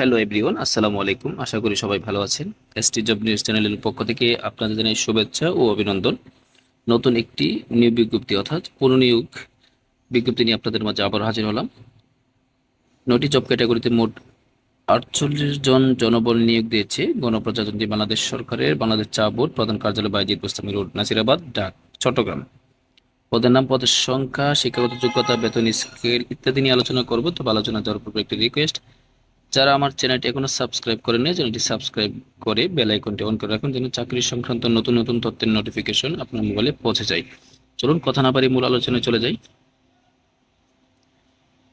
Hello everyone আসসালামু আলাইকুম আশা করি সবাই ভালো আছেন। এসটি জব নিউজ চ্যানেলের পক্ষ থেকে আপনাদের জানাই শুভেচ্ছা ও অভিনন্দন। নতুন একটি নিয়োগ বিজ্ঞপ্তি, অর্থাৎ পুনর্নিয়োগ বিজ্ঞপ্তি নিয়ে আপনাদের মাঝে আবার হাজির হলাম। নটি জব ক্যাটাগরিতে মোট আটচল্লিশ জন জনবল নিয়োগ দিয়েছে। গণপ্রজাতন্ত্রী বাংলাদেশ সরকারের বাংলাদেশ চা বোর্ড প্রধান কার্যালয় বাইজিৎ গোস্তামি রোড, নাসিরাবাদ ডাক চট্টগ্রাম। পদের নাম, পদের সংখ্যা, শিক্ষাগত যোগ্যতা, বেতন, স্কেল ইত্যাদি নিয়ে আলোচনা করব। তবে আলোচনা যাওয়ার পূর্বে একটি রিকোয়েস্ট যারা আমার চ্যানেলটি এখনও সাবস্ক্রাইব করেন চ্যানেলটি সাবস্ক্রাইব করে বেল আইকনটি অন করে রাখুন যেন চাকরি সংক্রান্ত নতুন নতুন তথ্যের নোটিফিকেশন আপনার মোবাইলে পৌঁছে যায়। চলুন কথা না পারি মূল আলোচনায় চলে যাই।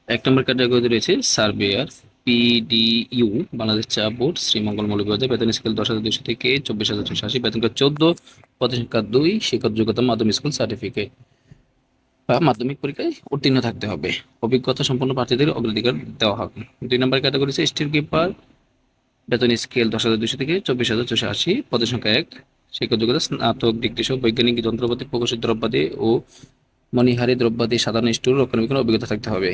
এক নম্বর ক্যাটাগরি রয়েছে সার্ভেয়ার পিডিইউ বাংলাদেশ চা বোর্ড, শ্রীমঙ্গল মৌলভীবাজার, বেতন স্কেল দশ হাজার দুশো থেকে চব্বিশ হাজার ছশো আশি, বেতন চোদ্দ পদ সংখ্যা দুই, শিক্ষক যোগ্যতা মাধ্যমিক স্কুল সার্টিফিকেট বা মাধ্যমিক পরীক্ষায় উত্তীর্ণ থাকতে হবে। অভিজ্ঞতা সম্পন্ন প্রার্থীদের অগ্রাধিকার দেওয়া হবে। দুই নম্বর ক্যাটাগরি হচ্ছে স্টিল কিপার। বেতন স্কেল দশ হাজার দুশো থেকে চব্বিশ হাজার ছশো আশি। পদের সংখ্যা এক শিক্ষক যোগ্যতা স্নাতক, ডিগ্রি সহ বৈজ্ঞানিক, যন্ত্রপাতি, প্রকৌশল, দ্রব্যাদি ও মণিহারি দ্রব্যাদি, সাধারণ স্টোর রক্ষণাবেক্ষণ, অভিজ্ঞতা থাকতে হবে।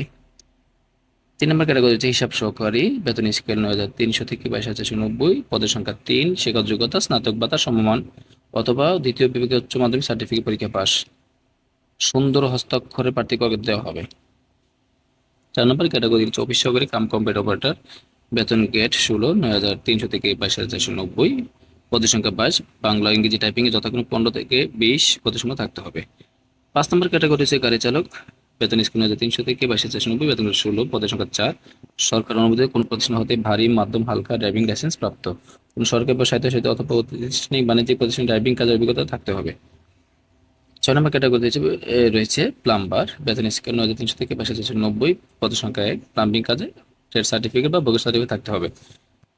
তিন নম্বর ক্যাটাগরি হচ্ছে হিসাব সহকারী। বেতন স্কেল নয় হাজার তিনশো থেকে বাইশ হাজার চারশো নব্বই। পদের সংখ্যা তিন শিক্ষক যোগ্যতা স্নাতক বা তার সমমান অথবা দ্বিতীয় বিভাগে উচ্চ মাধ্যমিক সার্টিফিকেট পরীক্ষা পাস। সুন্দর হস্তাক্ষরে প্রার্থীকে দেওয়া হবে। চার নম্বর ক্যাটাগরি হচ্ছে অফিস সহকারী কাম কম্পিউটার অপারেটর, বেতন গেট ষোলো, নয় হাজার তিনশো থেকে বাইশ হাজার চারশো নব্বই। পদের সংখ্যা বাইশ, বাংলা, ইংরেজি টাইপিংয়ে যথাক্রমে পনেরো থেকে বিশ পদের সংখ্যা থাকতে হবে। পাঁচ নম্বর ক্যাটাগরি হচ্ছে গাড়ি চালক, বেতন স্কুল হাজার তিনশো থেকে বাইশ হাজার নব্বই, বেতন ষোলো, পদের সংখ্যা চার। সরকার অনুমোদিত কোনো প্রতিষ্ঠান হতে ভারী, মাধ্যম, হালকা ড্রাইভিং লাইসেন্স প্রাপ্ত। কোনো সরকারি বা সাহিত্য সাহিত্য অথবা প্রতিষ্ঠানিক বাণিজ্যিক প্রতিষ্ঠান ড্রাইভিং কাজের অভিজ্ঞতা থাকতে হবে। ছয় নম্বর ক্যাটাগরি হিসেবে রয়েছে প্লাম্বার বেতন স্কেল নয় তিনশো থেকে বাইশ হাজার নব্বই পদ সংখ্যা এক প্লাম্বিং কাজে ট্রেড সার্টিফিকেট বা ভোগের সার্টিফিকেট থাকতে হবে।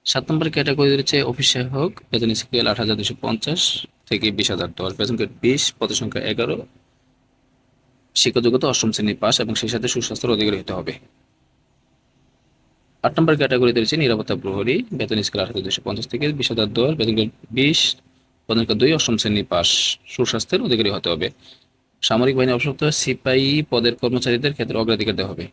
সাত নম্বর ক্যাটাগরি রয়েছে অফিস সহায়ক বেতন স্কেল আট হাজার দুশো পঞ্চাশ থেকে বিশ হাজার দশ বেতন গ্রেড বিশ পদ সংখ্যা এগারো। শিক্ষাযোগ্যতা অষ্টম শ্রেণি পাস এবং সেই সাথে সুস্বাস্থ্যের অধিকারী হতে হবে। আট নম্বর ক্যাটাগরিতে রয়েছে নিরাপত্তা প্রহরী বেতন স্কেল আট হাজার দুশো পঞ্চাশ থেকে বিশ হাজার দশ বেতন গ্রেড বিশ সংখ্যা দুই অষ্টম শ্রেণি পাস। সুস্বাস্থ্যের অধিকারী হতে হবে। সামরিক বাহিনী অবসরপ্রাপ্ত সিপাহী পদের কর্মচারীদের ক্ষেত্রে অগ্রাধিকার দেওয়া হবে।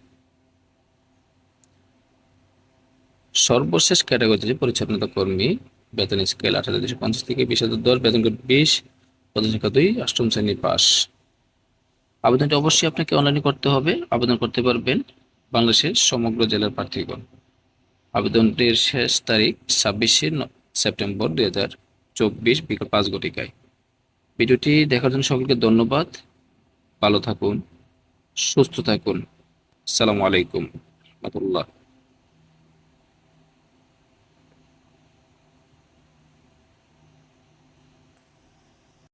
সর্বশেষ ক্যাটাগরিতে যে পরিচ্ছন্নতা কর্মী, বেতন স্কেল আট হাজার দুশো পঞ্চাশ থেকে বিশ হাজার দশ, বেতন বিশ পদ সংখ্যা দুই, অষ্টম শ্রেণি পাস। আবেদনটি অবশ্যই আপনাকে অনলাইনে করতে হবে। আবেদন করতে পারবেন বাংলাদেশের সমগ্র জেলার প্রার্থীগণ। আবেদনটির শেষ তারিখ ছাব্বিশে সেপ্টেম্বর দুই হাজার চব্বিশ বিকাল পাঁচ ঘটিকায় ভিডিওটি দেখার জন্য সকলকে ধন্যবাদ। ভালো থাকুন, সুস্থ থাকুন। আসসালামু আলাইকুম। রহমতুল্লাহ।